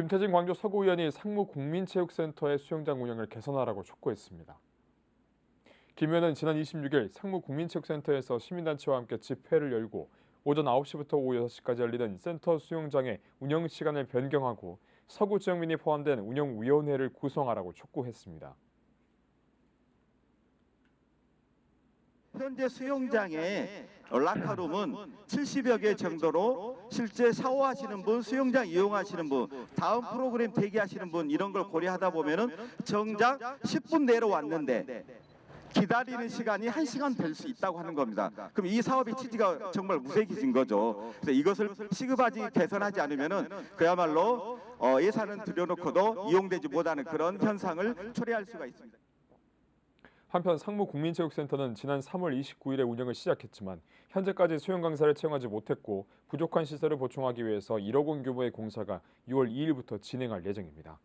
김태진 광주 서구의원이 상무 국민체육센터의 수영장 운영을 개선하라고 촉구했습니다. 김 의원은 지난 26일 상무 국민체육센터에서 시민단체와 함께 집회를 열고 오전 9시부터 오후 6시까지 열리는 센터 수영장의 운영 시간을 변경하고 서구 지역민이 포함된 운영위원회를 구성하라고 촉구했습니다. 현재 수영장의 라카룸은 70여 개 정도로 실제 샤워하시는 분, 수영장 이용하시는 분, 다음 프로그램 대기하시는 분 이런 걸 고려하다 보면은 정작 10분 내로 왔는데 기다리는 시간이 1시간 될 수 있다고 하는 겁니다. 그럼 이 사업의 취지가 정말 무색해진 거죠. 그래서 이것을 시급하지 개선하지 않으면은 그야말로 어, 예산은 들여놓고도 이용되지 못하는 그런 현상을 초래할 수가 있습니다. 한편 상무 국민체육센터는 지난 3월 29일에 운영을 시작했지만 현재까지 수영 강사를 채용하지 못했고 부족한 시설을 보충하기 위해서 1억 원 규모의 공사가 6월 2일부터 진행할 예정입니다.